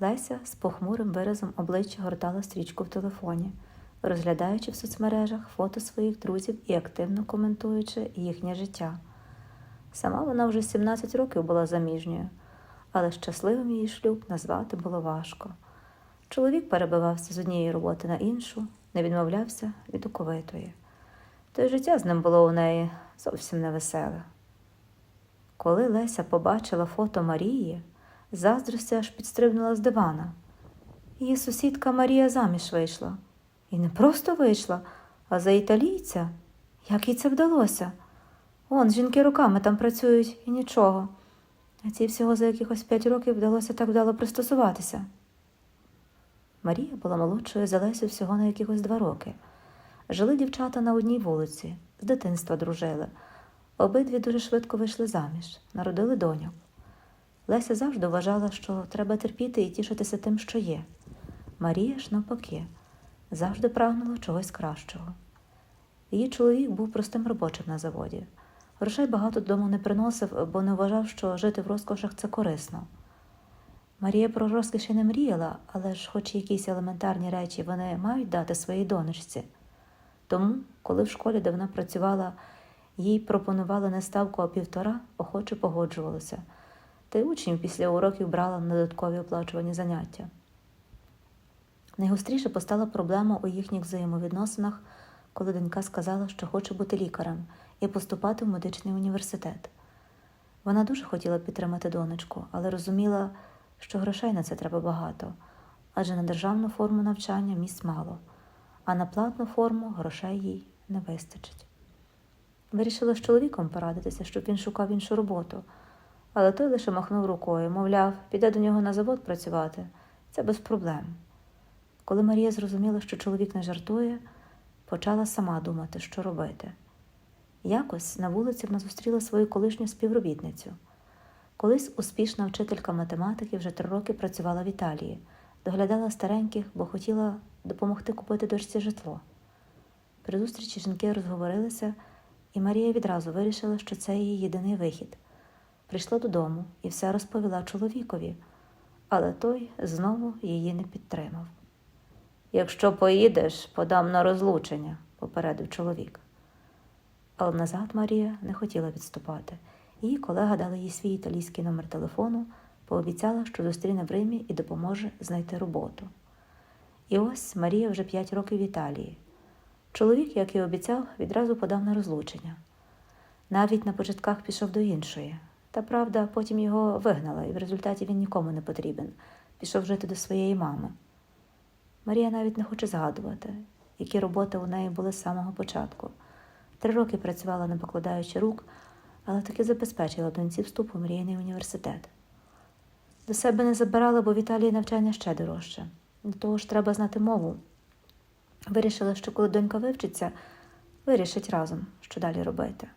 Леся з похмурим виразом обличчя гортала стрічку в телефоні, розглядаючи в соцмережах фото своїх друзів і активно коментуючи їхнє життя. Сама вона вже 17 років була заміжньою, але щасливим її шлюб назвати було важко. Чоловік перебивався з однієї роботи на іншу, не відмовлявся від оковитої. Та й життя з ним було у неї зовсім невеселе. Коли Леся побачила фото Марії, заздрості аж підстрибнула з дивана. Її сусідка Марія заміж вийшла. І не просто вийшла, а за італійця. Як їй це вдалося? Вон, жінки руками там працюють і нічого. А цій всього за якихось п'ять років вдалося так вдало пристосуватися. Марія була молодшою за Лесю всього на якихось два роки. Жили дівчата на одній вулиці, з дитинства дружили. Обидві дуже швидко вийшли заміж, народили доньок. Леся завжди вважала, що треба терпіти і тішитися тим, що є. Марія ж навпаки, завжди прагнула чогось кращого. Її чоловік був простим робочим на заводі. Грошей багато додому не приносив, бо не вважав, що жити в розкошах це корисно. Марія про розкіші не мріяла, але ж, хоч якісь елементарні речі вони мають дати своїй донечці. Тому, коли в школі, де вона працювала, їй пропонували не ставку, а півтора, охоче погоджувалася, та учнів після уроків брала на додаткові оплачувані заняття. Найгостріше постала проблема у їхніх взаємовідносинах, коли донька сказала, що хоче бути лікарем і поступати в медичний університет. Вона дуже хотіла підтримати донечку, але розуміла, що грошей на це треба багато, адже на державну форму навчання місць мало, а на платну форму грошей їй не вистачить. Вирішила з чоловіком порадитися, щоб він шукав іншу роботу, але той лише махнув рукою, мовляв, піде до нього на завод працювати, це без проблем. Коли Марія зрозуміла, що чоловік не жартує, почала сама думати, що робити. Якось на вулиці вона зустріла свою колишню співробітницю. Колись успішна вчителька математики вже три роки працювала в Італії, доглядала стареньких, бо хотіла допомогти купити дочці житло. При зустрічі жінки розговорилися, і Марія відразу вирішила, що це її єдиний вихід. Прийшла додому і все розповіла чоловікові, але той знову її не підтримав. Якщо поїдеш, подам на розлучення, попередив чоловік. Але назад Марія не хотіла відступати. Її колега дала їй свій італійський номер телефону, пообіцяла, що зустріне в Римі і допоможе знайти роботу. І ось Марія вже п'ять років в Італії. Чоловік, як і обіцяв, відразу подав на розлучення. Навіть на початках пішов до іншої. Та правда, потім його вигнала, і в результаті він нікому не потрібен. Пішов жити до своєї мами. Марія навіть не хоче згадувати, які роботи у неї були з самого початку. Три роки працювала, не покладаючи рук, але таки забезпечила доньці вступ у мрійний університет. До себе не забирала, бо в Італії навчання ще дорожче. До того ж, треба знати мову. Вирішила, що коли донька вивчиться, вирішить разом, що далі робити.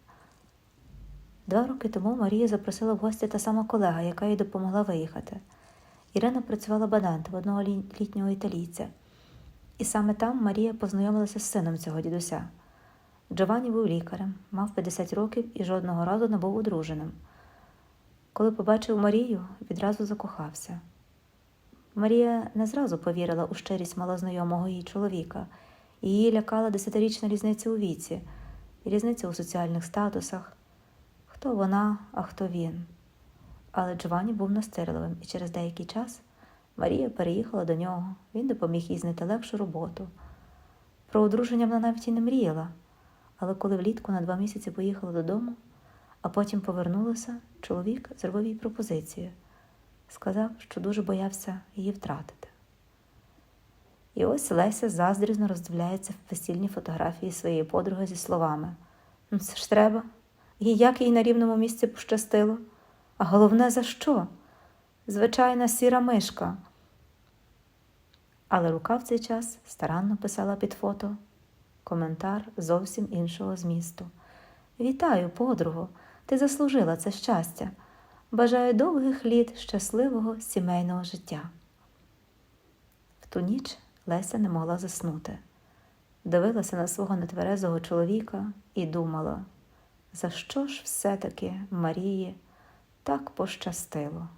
Два роки тому Марія запросила в гості та сама колега, яка їй допомогла виїхати. Ірина працювала бадантом одного літнього італійця. І саме там Марія познайомилася з сином цього дідуся. Джованні був лікарем, мав 50 років і жодного разу не був одруженим. Коли побачив Марію, відразу закохався. Марія не зразу повірила у щирість малознайомого її чоловіка, її лякала десятирічна різниця у віці, різниця у соціальних статусах. Хто вона, а хто він. Але Джованні був настирливим, і через деякий час Марія переїхала до нього, він допоміг їй знайти легшу роботу. Про одруження вона навіть і не мріяла, але коли влітку на два місяці поїхала додому, а потім повернулася, чоловік зробив їй пропозицію. Сказав, що дуже боявся її втратити. І ось Леся заздрізно роздивляється в весільні фотографії своєї подруги зі словами: Ну, це ж треба. І як їй на рівному місці пощастило? А головне, за що? Звичайна сіра мишка. Але рука в цей час старанно писала під фото коментар зовсім іншого змісту. Вітаю, подругу, ти заслужила це щастя. Бажаю довгих літ щасливого сімейного життя. В ту ніч Леся не могла заснути. Дивилася на свого нетверезого чоловіка і думала, за що ж все-таки Марії так пощастило.